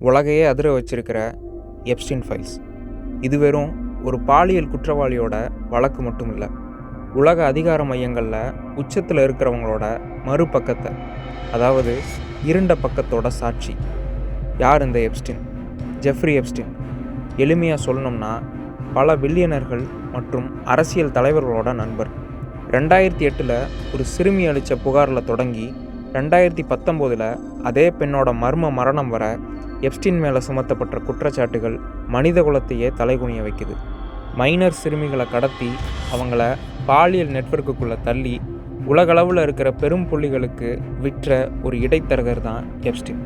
உலகையே அதிர வச்சிருக்கிற எப்ஸ்டின் ஃபைல்ஸ் இது வெறும் ஒரு பாலியல் குற்றவாளியோட வழக்கு மட்டும் இல்லை உலக அதிகார மையங்களில் உச்சத்தில் இருக்கிறவங்களோட மறுபக்கத்தை அதாவது இருண்ட பக்கத்தோட சாட்சி. யார் இந்த எப்ஸ்டின் ஜெஃப்ரி எப்ஸ்டின் எளிமையாக சொல்லணும்னா பல பில்லியனர்கள் மற்றும் அரசியல் தலைவர்களோட நண்பர். ரெண்டாயிரத்தி எட்டில் ஒரு சிறுமி அளித்த புகாரில் தொடங்கி ரெண்டாயிரத்தி பத்தொம்போதில் அதே பெண்ணோட மர்ம மரணம் வர எப்ஸ்டின் மேலே சுமத்தப்பட்ட குற்றச்சாட்டுகள் மனித குலத்தையே தலைகுனிய வைக்குது. மைனர் சிறுமிகளை கடத்தி அவங்கள பாலியல் நெட்வொர்க்குக்குள்ளே தள்ளி உலகளவில் இருக்கிற பெரும் புள்ளிகளுக்கு விற்ற ஒரு இடைத்தரகர் தான் எப்ஸ்டின்.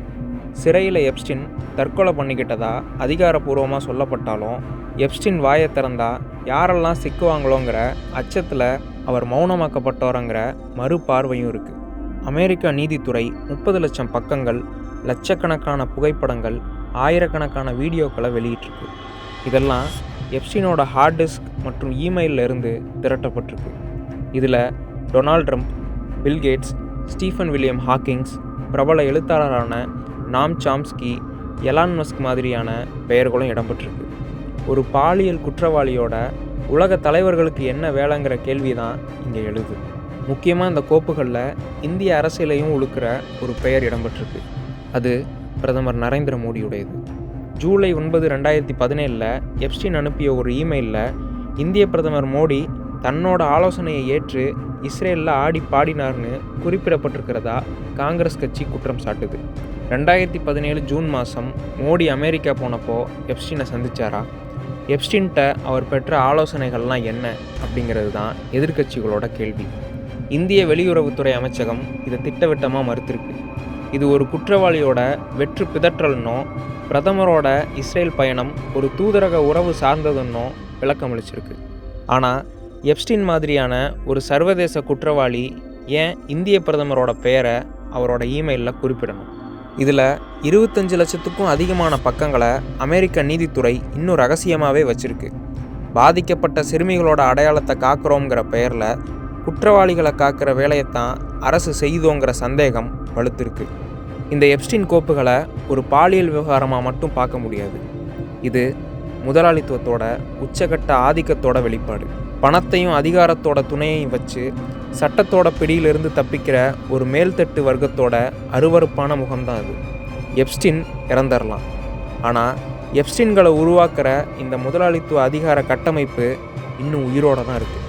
சிறையில் எப்ஸ்டின் தற்கொலை பண்ணிக்கிட்டதா அதிகாரப்பூர்வமாக சொல்லப்பட்டாலும் எப்ஸ்டின் வாயை திறந்தா யாரெல்லாம் சிக்குவாங்களோங்கிற அச்சத்தில் அவர் மௌனமாக்கப்பட்டோரங்கிற மறுபார்வையும் இருக்குது அமெரிக்கா நீதித்துறை முப்பது லட்சம் பக்கங்கள் லட்சக்கணக்கான புகைப்படங்கள் ஆயிரக்கணக்கான வீடியோக்களை வெளியிட்டிருக்கு. இதெல்லாம் எப்சினோட ஹார்ட் டிஸ்க் மற்றும் இமெயிலில் இருந்து திரட்டப்பட்டிருக்கு. இதில் Donald Trump Bill Gates Stephen William Hawkings பிரபல எழுத்தாளரான நாம் சாம்ஸ்கி எலான் மஸ்க் மாதிரியான பெயர்களும் இடம்பெற்றிருக்கு. ஒரு பாலியல் குற்றவாளியோட உலக தலைவர்களுக்கு என்ன வேலைங்கிற கேள்வி தான் இங்கே எழுது. முக்கியமாக இந்த கோப்புகளில் இந்திய அரசியலையும் உழுக்கிற ஒரு பெயர் இடம்பெற்றிருக்கு. அது பிரதமர் நரேந்திர மோடியுடையது. ஜூலை ஒன்பது ரெண்டாயிரத்தி பதினேழில் எப்ஸ்டின் அனுப்பிய ஒரு இமெயிலில் இந்திய பிரதமர் மோடி தன்னோட ஆலோசனையை ஏற்று இஸ்ரேலில் ஆடி பாடினார்னு குறிப்பிடப்பட்டிருக்கிறதா காங்கிரஸ் கட்சி குற்றம் சாட்டுது. ரெண்டாயிரத்தி பதினேழு ஜூன் மாதம் மோடி அமெரிக்கா போனப்போ எப்ஸ்டினை சந்திச்சாரா? எப்ஸ்டின்ட்ட அவர் பெற்ற ஆலோசனைகள்லாம் என்ன அப்படிங்கிறது தான் எதிர்க்கட்சிகளோட கேள்வி. இந்திய வெளியுறவுத்துறை அமைச்சகம் இதை திட்டவட்டமாக மறுத்திருக்கு. இது ஒரு குற்றவாளியோட வெற்று பிதற்றல்னோ பிரதமரோட இஸ்ரேல் பயணம் ஒரு தூதரக உறவு சார்ந்ததுன்னோ விளக்கமளிச்சிருக்கு ஆனால் எப்ஸ்டின் மாதிரியான ஒரு சர்வதேச குற்றவாளி ஏன் இந்திய பிரதமரோட பெயரை அவரோட இமெயிலில் குறிப்பிடணும்? இதில் இருபத்தஞ்சு லட்சத்துக்கும் அதிகமான பக்கங்களை அமெரிக்க நீதித்துறை இன்னும் ரகசியமாகவே வச்சுருக்கு. பாதிக்கப்பட்ட சிறுமிகளோட அடையாளத்தை காக்கிறோங்கிற பெயரில் குற்றவாளிகளை காக்கிற வேலையைத்தான் அரசு செய்தோங்கிற சந்தேகம் வலுத்திருக்கு இந்த எப்ஸ்டின் கோப்புகளை ஒரு பாலியல் விவகாரமாக மட்டும் பார்க்க முடியாது. இது முதலாளித்துவத்தோட உச்சகட்ட ஆதிக்கத்தோட வெளிப்பாடு. பணத்தையும் அதிகாரத்தோட துணையையும் வச்சு சட்டத்தோட பிடியிலிருந்து தப்பிக்கிற ஒரு மேல்தட்டு வர்க்கத்தோட அருவருப்பான முகம்தான் அது எப்ஸ்டின் இறந்துடலாம் ஆனால் எப்ஸ்டின்களை உருவாக்குற இந்த முதலாளித்துவ அதிகார கட்டமைப்பு இன்னும் உயிரோட தான் இருக்குது